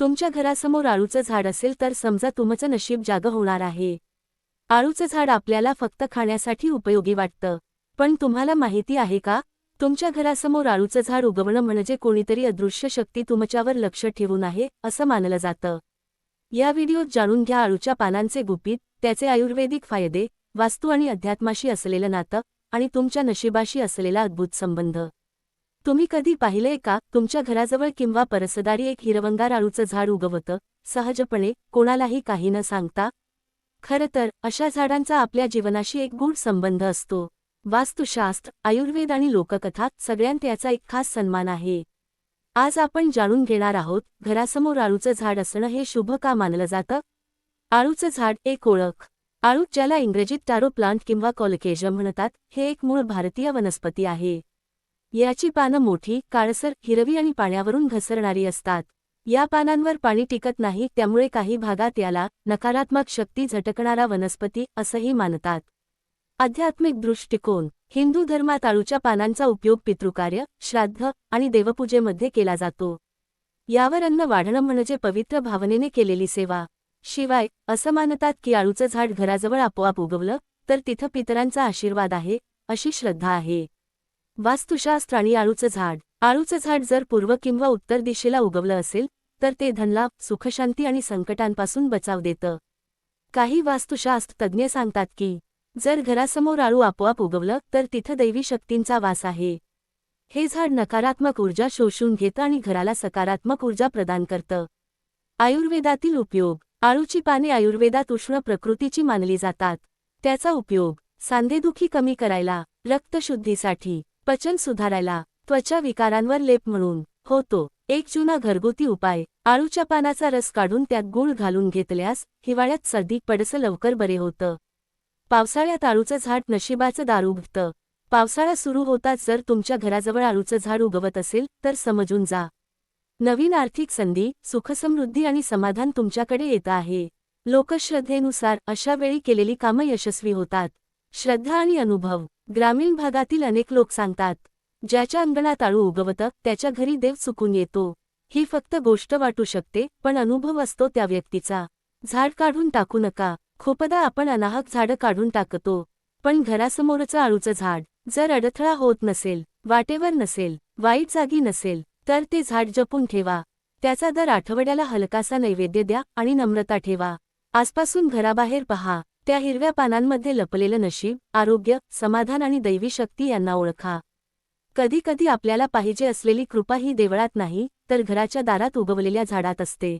तुमच्या घरासमोर आळूचं झाड असेल तर समजा तुमचं नशीब जाग होणार आहे. आळूचं झाड आपल्याला फक्त खाण्यासाठी उपयोगी वाटतं. पण तुम्हाला माहिती आहे का? तुमच्या घरासमोर आळूचं झाड उगवणं म्हणजे कोणीतरी अदृश्य शक्ती तुमच्यावर लक्ष ठेवून आहे असं मानलं जातं. या व्हिडिओत जाणून घ्या आळूच्या पानांचे गुपित त्याचे आयुर्वेदिक फायदे वास्तू आणि अध्यात्माशी असलेलं नातं आणि तुमच्या नशिबाशी असलेला अद्भुत संबंध. तुम्ही कधी पाहिलंय का तुमच्या घराजवळ किंवा परसदारी एक हिरवंगार आळूचं झाड उगवतं सहजपणे कोणालाही काही न सांगता? खरं तर अशा झाडांचा आपल्या जीवनाशी एक गूढ संबंध असतो. वास्तुशास्त्र आयुर्वेद आणि लोककथा सगळ्यांत याचा एक खास सन्मान आहे. आज आपण जाणून घेणार आहोत घरासमोर आळूचं झाड असणं हे शुभ का मानलं जातं? आळूचं झाड एक ओळख. आळू ज्याला इंग्रजीत टारो प्लांट किंवा कॉलकेजम म्हणतात हे एक मूळ भारतीय वनस्पती आहे. याची पानं मोठी काळसर हिरवी आणि पाण्यावरून घसरणारी असतात. या पानांवर पाणी टिकत नाही त्यामुळे काही भागात याला नकारात्मक शक्ती झटकणारा वनस्पती असंही मानतात. आध्यात्मिक दृष्टिकोन हिंदू धर्मात आळूच्या पानांचा उपयोग पितृकार्य श्राद्ध आणि देवपूजेमध्ये केला जातो. यावर अन्न वाढणं म्हणजे पवित्र भावनेने केलेली सेवा. शिवाय असं मानतात की आळूचं झाड घराजवळ आपोआप उगवलं तर तिथं पितरांचा आशीर्वाद आहे अशी श्रद्धा आहे. वास्तुशास्त्र आणि आळूचं झाड. आळूचं झाड जर पूर्व किंवा उत्तर दिशेला उगवलं असेल तर ते धनलाभ सुखशांती आणि संकटांपासून बचाव देतं. काही वास्तुशास्त्र तज्ज्ञ सांगतात की जर घरासमोर आळू आपोआप उगवलं तर तिथं दैवी शक्तींचा वास आहे. हे झाड नकारात्मक ऊर्जा शोषून घेतं आणि घराला सकारात्मक ऊर्जा प्रदान करतं. आयुर्वेदातील उपयोग. आळूची पाने आयुर्वेदात उष्ण प्रकृतीची मानली जातात. त्याचा उपयोग. सांधेदुखी कमी करायला रक्तशुद्धीसाठी. पचन सुधारायला त्वचा विकारांवर लेप म्हणून. होतो एक जुना घरगुती उपाय. आळूच्या पानाचा रस काढून त्यात गूळ घालून घेतल्यास हिवाळ्यात सर्दी पडसं लवकर बरे होतं. पावसाळ्यात आळूचं झाड नशिबाचं दार उघडतं. पावसाळा सुरू होताच जर तुमच्या घराजवळ आळूचं झाड उगवत असेल तर समजून जा. नवीन आर्थिक संधी सुखसमृद्धी आणि समाधान तुमच्याकडे येत आहे. लोकश्रद्धेनुसार अशा वेळी केलेली कामं यशस्वी होतात. श्रद्धा आणि अनुभव. ग्रामीण भागातील अनेक लोक सांगतात ज्याच्या अंगणात आळू उगवतं त्याच्या घरी देव चुकून येतो. ही फक्त गोष्ट वाटू शकते पण अनुभव असतो त्या व्यक्तीचा. झाड काढून टाकू नका. खूपदा आपण अनाहक झाडं काढून टाकतो. पण घरासमोरचं आळूचं झाड जर अडथळा होत नसेल वाटेवर नसेल वाईट जागी नसेल तर ते झाड जपून ठेवा. त्याचा दर आठवड्याला हलकासा नैवेद्य द्या आणि नम्रता ठेवा. आजपासून घराबाहेर पहा. त्या हिरव्या पानांमध्ये लपलेलं नशीब आरोग्य समाधान आणि दैवी शक्ती यांना ओळखा. कधीकधी आपल्याला पाहिजे असलेली कृपा ही देवळात नाही तर घराच्या दारात उगवलेल्या झाडात असते.